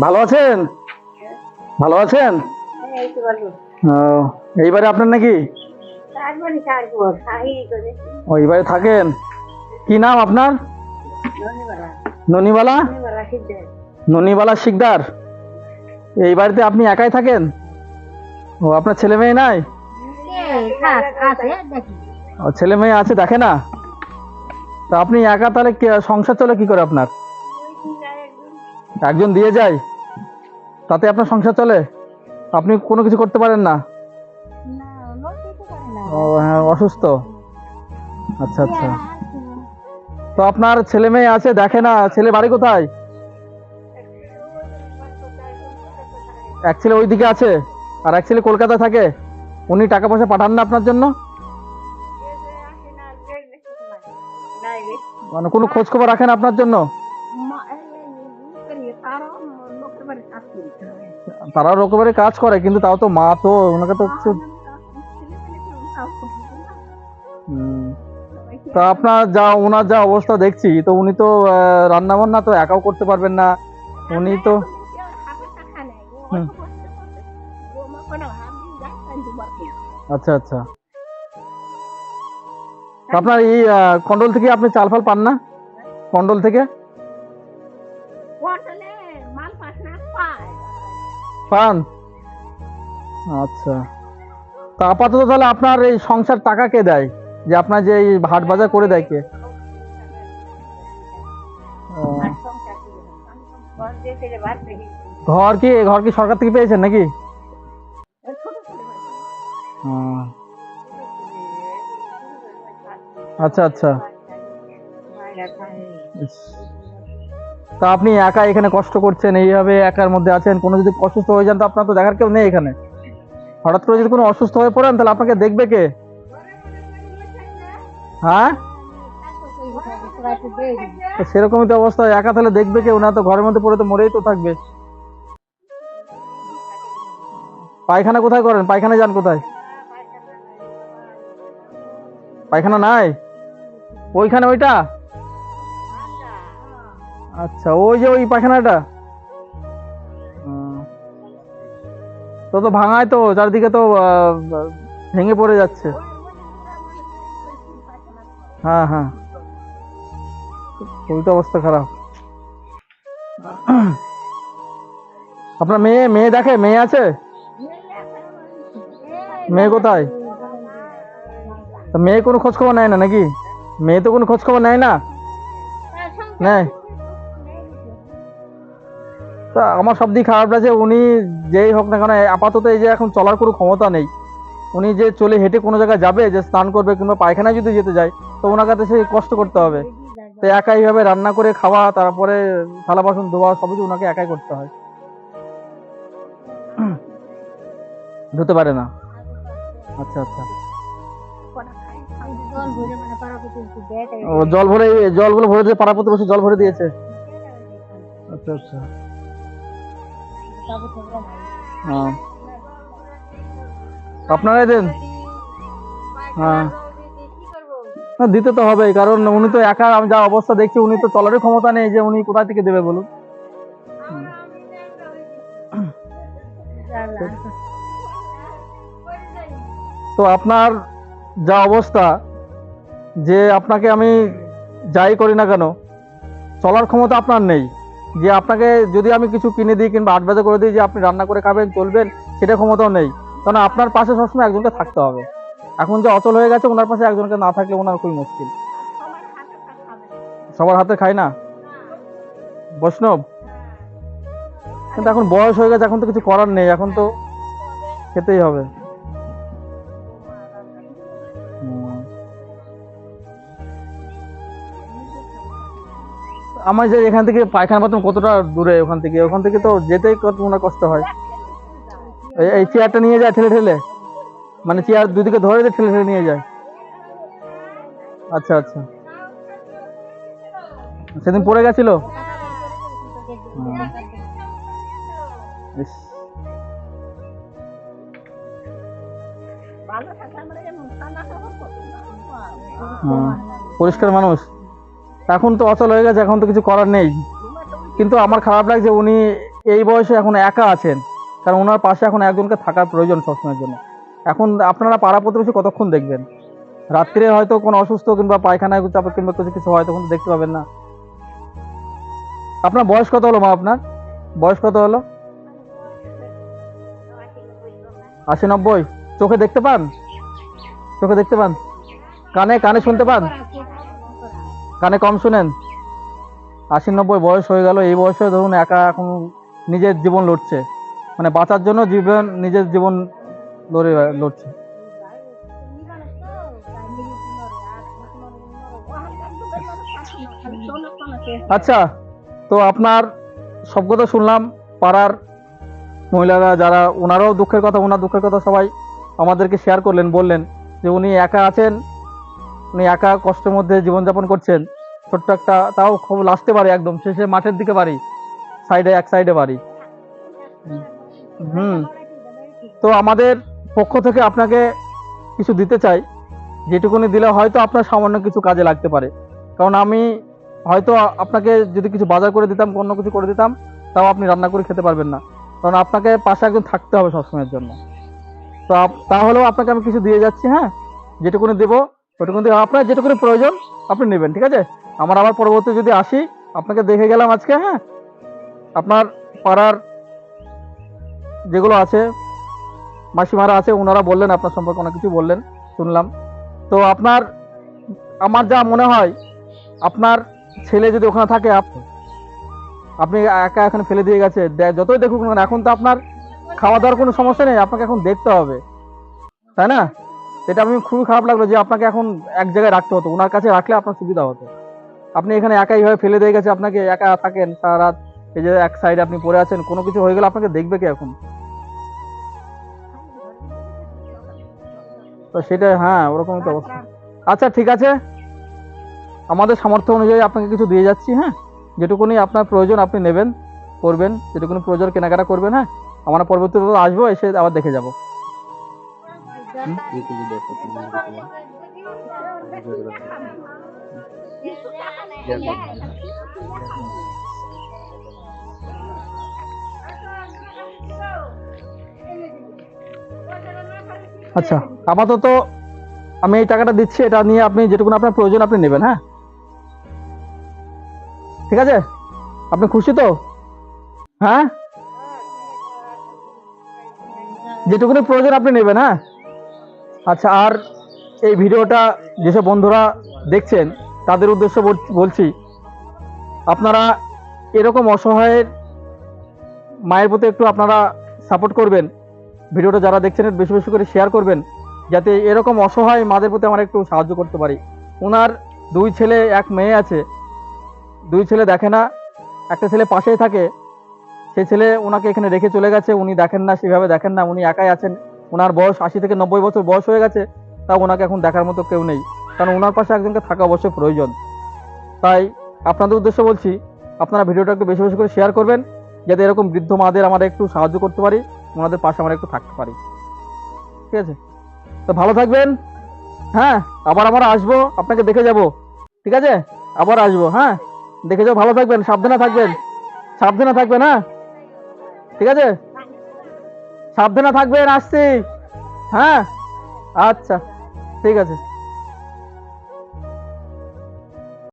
ভালো আছেন? ভালো আছেন? এইবারে আপনার নাকি? এইবারে থাকেন? কি নাম আপনার? ননিবালা? ননিবালা শিকদার। এই বাড়িতে আপনি একাই থাকেন? ও, আপনার ছেলে মেয়ে নাই? ছেলে মেয়ে আছে, দেখে না? তা আপনি একা তাহলে সংসার চলে কি করে আপনার? একজন দিয়ে যায়, তাতে আপনার সংসার চলে? আপনি কোনো কিছু করতে পারেন না? ও হ্যাঁ অসুস্থ? আচ্ছা আচ্ছা। তো আপনার ছেলে মেয়ে আছে, দেখে না? ছেলে বাড়ি কোথায়? এক ছেলে ওইদিকে আছে, আর এক ছেলে কলকাতায় থাকে? উনি টাকা পয়সা পাঠান না আপনার জন্য? মানে কোনো খোঁজ খবর রাখেন আপনার জন্য? তারাও রকমের কাজ করে, কিন্তু তাও তো মা তো, ওনাকে তো কিছু তা আপনার যা, ওনার যা অবস্থা দেখছি, তো উনি তো রান্না বান্না তো একাও করতে পারবেন না। উনি তো হুম। আচ্ছা আচ্ছা। আপনার এই কন্ডল থেকে আপনি চাল ফাল পান না? কন্ডল থেকে? পান? আচ্ছা। তা আপাতত তাহলে আপনার এই সংসার টাকা কে দেয়? যে আপনার যে এই হাট বাজার করে দেয় কে? ঘর কি ঘর কি সরকার থেকে পেয়েছেন নাকি? আচ্ছা আচ্ছা। তা আপনি একা এখানে কষ্ট করছেন, এইভাবে একার মধ্যে আছেন, কোনো যদি অসুস্থ হয়ে যান তো আপনার তো দেখার কেউ নেই এখানে। হঠাৎ করে যদি কোনো অসুস্থ হয়ে পড়েন, তাহলে আপনাকে দেখবে কে? হ্যাঁ? সেরকমই তো অবস্থা, একা তাহলে দেখবে কেউ না তো ঘরের মধ্যে পড়ে তো মরেই তো থাকবে। পায়খানা কোথায় করেন? পায়খানা যান কোথায়? পায়খানা নাই? ওইখানে ওইটা? আচ্ছা ওই যে ওই পায়খানাটা। তো তো ভাঙায় তো, চারদিকে তো ভেঙে পড়ে যাচ্ছে। হ্যাঁ হ্যাঁ। খুবই তো অবস্থা খারাপ। আপনার মেয়ে মেয়ে দেখে, মেয়ে আছে? মেয়ে কোথায়? মেয়ে কোনো খোঁজখবর নেয় না নাকি? মেয়ে তো কোনো খোঁজ খবর নেয় না? নেয়। তা আমার সব দিক খারাপ লাগছে, উনি যেই হোক না কেন আপাতত এই যে এখন চলার কোনো ক্ষমতা নেই। উনি যে চলে হেঁটে কোনো জায়গায় যাবে, যে স্নান করবে কিংবা পায়খানায় যদি যেতে যায়, তো ওনার কাছে সে কষ্ট করতে হবে। তো একা এইভাবে রান্না করে খাওয়া, তারপরে থালা বাসন ধোয়া সব কিছু ওনাকে একাই করতে হয়। ধুতে পারে না। আচ্ছা আচ্ছা। ও জল ভরে জলগুলো ভরে দিয়ে পাড়া প্রতি বসে জল ভরে দিয়েছে। আচ্ছা আচ্ছা। হ্যাঁ আপনারাই দেন। হ্যাঁ। দিতে তো হবেই কারণ উনি তো একা আমি যা অবস্থা দেখছি উনি তো চলারই ক্ষমতা নেই যে উনি কোথা থেকে দেবে বলুন। তো আপনার যা অবস্থা, যে আপনাকে আমি যাই করি না কেন, চলার ক্ষমতা আপনার নেই। যে আপনাকে যদি আমি কিছু কিনে দিই কিংবা আট বাজে করে দিই যে আপনি রান্না করে খাবেন, চলবেন, সেটা ক্ষমতাও নেই। কারণ আপনার পাশে সবসময় একজনকে থাকতে হবে। এখন যে অচল হয়ে গেছে, ওনার পাশে একজনকে না থাকলে ওনার খুবই মুশকিল। সবার হাতে খায় না? বৈষ্ণব? কিন্তু এখন বয়স হয়ে গেছে, এখন তো কিছু করার নেই, এখন তো খেতেই হবে। আমার যে এখান থেকে পায়খানা বাথরুম কতটা দূরে ওখান থেকে? ওখান থেকে তো যেতেই কত মনে কষ্ট হয়। এই- চেয়ারটা নিয়ে যায় ঠেলে ঠেলে? মানে চেয়ার দুদিকে ধরে দিয়ে ঠেলে ঠেলে নিয়ে যায়? আচ্ছা আচ্ছা। সেদিন পড়ে গেছিল? পরিষ্কার মানুষ। এখন তো অচল হয়ে গেছে, এখন তো কিছু করার নেই। কিন্তু আমার খারাপ লাগছে, উনি এই বয়সে এখন একা আছেন। কারণ ওনার পাশে এখন একজনকে থাকার প্রয়োজন সবসময়ের জন্য। এখন আপনারা পাড়া প্রতিবেশী কতক্ষণ দেখবেন? রাত্রে হয়তো কোনো অসুস্থ কিংবা পায়খানায় চাপে কিংবা কিছু কিছু হয়, তখন দেখতে পাবেন না। আপনার বয়স কত হলো মা আপনার? বয়স কত হলো? আশি নব্বই। চোখে দেখতে পান? চোখে দেখতে পান? কানে কানে শুনতে পান? কানে কম শুনেন? আশি নব্বই বয়স হয়ে গেল, এই বয়সে ধরুন একা এখন নিজের জীবন লড়ছে। মানে বাঁচার জন্য জীবন, নিজের জীবন লড়ে লড়ছে। আচ্ছা তো আপনার সব কথা শুনলাম, পাড়ার মহিলারা যারা, ওনারাও দুঃখের কথা, ওনার দুঃখের কথা সবাই আমাদেরকে শেয়ার করলেন, বললেন যে উনি একা আছেন উনি একা কষ্টের মধ্যে জীবনযাপন করছেন, ছোট্ট একটা, তাও খুব লাস্টে বাড়ি একদম, শেষে মাঠের দিকে বাড়ি সাইডে এক সাইডে বাড়ি। হুম। তো আমাদের পক্ষ থেকে আপনাকে কিছু দিতে চাই, যেটুকুনি দিলে হয়তো আপনার সামান্য কিছু কাজে লাগতে পারে। কারণ আমি হয়তো আপনাকে যদি কিছু বাজার করে দিতাম, অন্য কিছু করে দিতাম, তাও আপনি রান্না করে খেতে পারবেন না। কারণ আপনাকে পাশে একজন থাকতে হবে সবসময়ের জন্য। তো তাহলেও আপনাকে আমি কিছু দিয়ে যাচ্ছি হ্যাঁ? যেটুকুনি দেবো ওইটুকুনি দিয়ে আপনার যেটুকুনি প্রয়োজন, আপনি নেবেন, ঠিক আছে? আমার আবার পরবর্তী যদি আসি, আপনাকে দেখে গেলাম আজকে হ্যাঁ? আপনার পাড়ার যেগুলো আছে, মাসিমারা আছে, ওনারা বললেন, আপনার সম্পর্কে অনেক কিছু বললেন, শুনলাম। তো আপনার, আমার যা মনে হয়, আপনার ছেলে যদি ওখানে থাকে, আপ- আপনি একা এখানে ফেলে দিয়ে গেছে যতই দেখুক না এখন তো আপনার খাওয়া দাওয়ার কোনো সমস্যা নেই, আপনাকে এখন দেখতে হবে। তাই না? এটা আমি খুবই খারাপ লাগল যে আপনাকে এখন এক জায়গায় রাখতে হতো। ওনার কাছে রাখলে আপনার সুবিধা হতো। আপনি এখানে একা এইভাবে ফেলে দিয়ে গেছে, আপনাকে একা থাকেন সারা রাত। এই যে এক সাইডে আপনি পড়ে আছেন, কোনো কিছু হয়ে গেলে আপনাকে দেখবে কি এখন? তো সেটা হ্যাঁ ওরকমই তো অবস্থা। আচ্ছা ঠিক আছে। আমাদের সামর্থ্য অনুযায়ী আপনাকে কিছু দিয়ে যাচ্ছি হ্যাঁ? যেটুকুনি আপনার প্রয়োজন আপনি নেবেন, করবেন। যেটুকুনি প্রয়োজন কেনাকাটা করবেন হ্যাঁ? আমরা পরবর্তীতে আসব, এসে আবার দেখে যাব। আচ্ছা আপাতত আমি এই টাকাটা দিচ্ছি, এটা নিয়ে আপনি যেটুকু আপনার প্রয়োজন আপনি নেবেন হ্যাঁ? ঠিক আছে? আপনি খুশি তো? হ্যাঁ? যেটুকুনি প্রয়োজন আপনি নেবেন হ্যাঁ? আচ্ছা আর এই ভিডিওটা যেসব বন্ধুরা দেখছেন, তাদের উদ্দেশ্য বল- বলছি, আপনারা এরকম অসহায়ের মায়ের প্রতি একটু আপনারা সাপোর্ট করবেন। ভিডিওটা যারা দেখছেন বেশি বেশি করে শেয়ার করবেন, যাতে এরকম অসহায় মাদের প্রতি আমরা একটু সাহায্য করতে পারি। ওনার দুই ছেলে, এক মেয়ে আছে। দুই ছেলে দেখে না, একটা ছেলে পাশেই থাকে। সেই ছেলে ওনাকে এখানে রেখে চলে গেছে, উনি দেখেন না, সেভাবে দেখেন না, উনি একাই আছেন। ওনার বয়স আশি থেকে নব্বই বছর বয়স হয়ে গেছে, তা ওনাকে এখন দেখার মতো কেউ নেই। কারণ ওনার পাশে একজনকে থাকা অবশ্যই প্রয়োজন। তাই আপনাদের উদ্দেশ্য বলছি, আপনারা ভিডিওটা একটু বেশি বেশি করে শেয়ার করবেন, যাতে এরকম বৃদ্ধ মাদের আমরা একটু সাহায্য করতে পারি, ওনাদের পাশে আমরা একটু থাকতে পারি। ঠিক আছে? তো ভালো থাকবেন। হ্যাঁ আবার আমরা আসব, আপনাকে দেখে যাব। ঠিক আছে? আবার আসব হ্যাঁ? দেখে যাও, ভালো থাকবেন, সাবধানে থাকবেন। সাবধানে থাকবেন হ্যাঁ? ঠিক আছে? সাবধানে থাকবেন আসছি। হ্যাঁ? আচ্ছা ঠিক আছে।